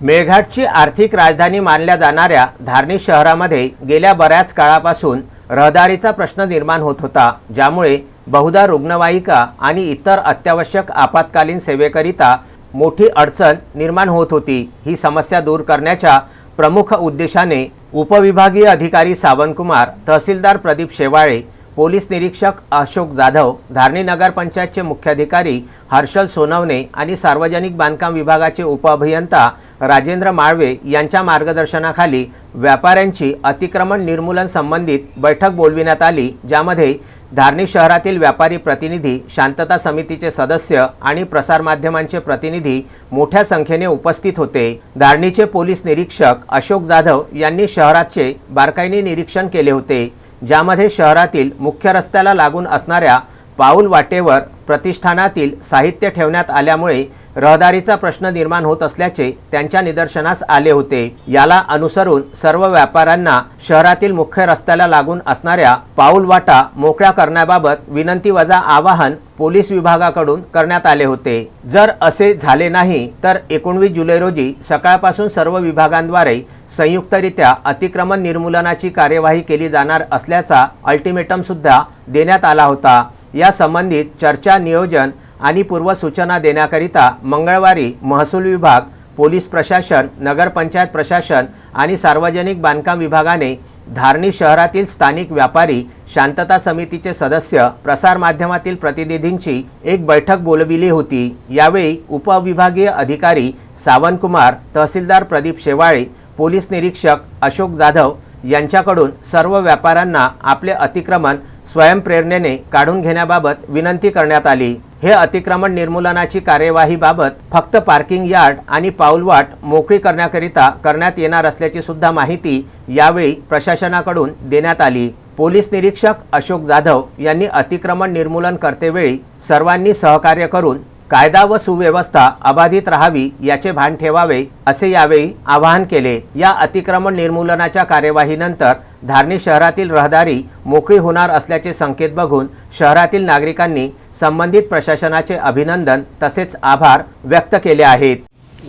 मेळघाटची आर्थिक राजधानी मानल्या जाणाऱ्या धारणी शहरामध्ये गेल्या बऱ्याच काळापासून रहदारीचा प्रश्न निर्माण होत होता ज्यामुळे बहुधा रुग्णवाहिका आणि इतर अत्यावश्यक आपत्कालीन सेवेकरिता मोठी अडचण निर्माण होत होती. ही समस्या दूर करण्याच्या प्रमुख उद्देशाने उपविभागीय अधिकारी सावंतकुमार तहसीलदार प्रदीप शेवाळे पोलीस निरीक्षक अशोक जाधव धारणी नगरपंचायतचे मुख्याधिकारी हर्षल सोनवणे आणि सार्वजनिक बांधकाम विभागाचे उपअभियंता राजेंद्र माळवे यांच्या मार्गदर्शनाखाली व्यापाऱ्यांची अतिक्रमण निर्मूलन संबंधित बैठक बोलविण्यात आली ज्यामध्ये धारणी शहरातील व्यापारी प्रतिनिधी शांतता समितीचे सदस्य आणि प्रसारमाध्यमांचे प्रतिनिधी मोठ्या संख्येने उपस्थित होते. धारणीचे पोलीस निरीक्षक अशोक जाधव यांनी शहराचे बारकाईने निरीक्षण केले होते. ज्यामध्ये शहरातील मुख्य रस्त्याला लागून असणाऱ्या पाऊल वाटेवर प्रतिष्ठानातील साहित्य ठेवण्यात आल्यामुळे रहदारीचा प्रश्न निर्माण होत असल्याचे त्यांच्या निदर्शनास आले होते. याला अनुसरून सर्व व्यापाऱ्यांना शहरातील मुख्य रस्त्याला लागून असणाऱ्या पाऊल वाटा मोकळ्या करण्याबाबत विनंती वजा आवाहन पोलीस विभागाकडून करण्यात आले होते. जर असे झाले नाही तर एकोणवीस जुलै रोजी सकाळपासून सर्व विभागांद्वारे संयुक्तरित्या अतिक्रमण निर्मूलनाची कार्यवाही केली जाणार असल्याचा अल्टिमेटम सुद्धा देण्यात आला होता. या संबंधित चर्चा नियोजन आणि पूर्वसूचना देण्याकरिता मंगळवारी महसूल विभाग पोलीस प्रशासन नगरपंचायत प्रशासन आणि सार्वजनिक बांधकाम विभागाने धारणी शहरातील स्थानिक व्यापारी शांतता समितीचे सदस्य प्रसारमाध्यमातील प्रतिनिधींची एक बैठक बोलविली होती. यावेळी उपविभागीय अधिकारी सावंतकुमार तहसीलदार प्रदीप शेवाळे पोलीस निरीक्षक अशोक जाधव यांच्याकडून सर्व व्यापाऱ्यांना आपले अतिक्रमण स्वयंप्रेरणेने काढून घेण्याबाबत विनंती करण्यात आली. हे अतिक्रमण निर्मूलनाची कार्यवाहीबाबत फक्त पार्किंग यार्ड आणि पाऊलवाट मोकळी करण्याकरिता करण्यात येणार असल्याची सुद्धा माहिती यावेळी प्रशासनाकडून देण्यात आली. पोलीस निरीक्षक अशोक जाधव यांनी अतिक्रमण निर्मूलन करतेवेळी सर्वांनी सहकार्य करून कायदा व सुव्यवस्था अबाधित राहावी याचे भान ठेवावे असे यावेळी आवाहन केले. या अतिक्रमण निर्मूलनाच्या कार्यवाहीनंतर धारणी शहरातील रहदारी मोकळी होणार असल्याचे संकेत बघून शहरातील नागरिकांनी संबंधित प्रशासनाचे अभिनंदन तसेच आभार व्यक्त केले आहेत.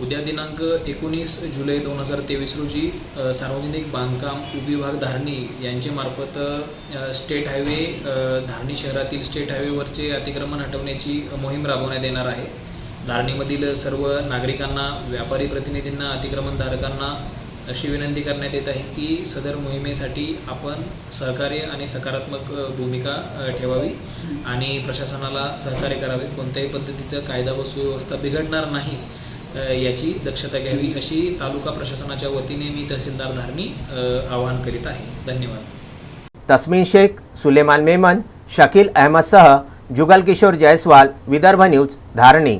उद्या दिनांक एकोणीस जुलै दोन हजार तेवीस रोजी सार्वजनिक बांधकाम उपविभाग धारणी यांच्यामार्फत स्टेट हायवे धारणी शहरातील स्टेट हायवेवरचे अतिक्रमण हटवण्याची मोहीम राबवण्यात येणार आहे. धारणीमधील सर्व नागरिकांना व्यापारी प्रतिनिधींना अतिक्रमणधारकांना अशी विनंती करण्यात येत आहे की सदर मोहिमेसाठी आपण सहकार्य आणि सकारात्मक भूमिका ठेवावी आणि प्रशासनाला सहकार्य करावे. कोणत्याही पद्धतीचं कायदा व सुव्यवस्था बिघडणार नाही याची दक्षता घ्यावी अशी तालुका प्रशासनाच्या वतीने मी तहसीलदार धारणी आवाहन करीत आहे. धन्यवाद. तस्मीन शेख सुलेमान मेमन शकील अहमदसह जुगल किशोर जयस्वाल विदर्भ न्यूज धारणी.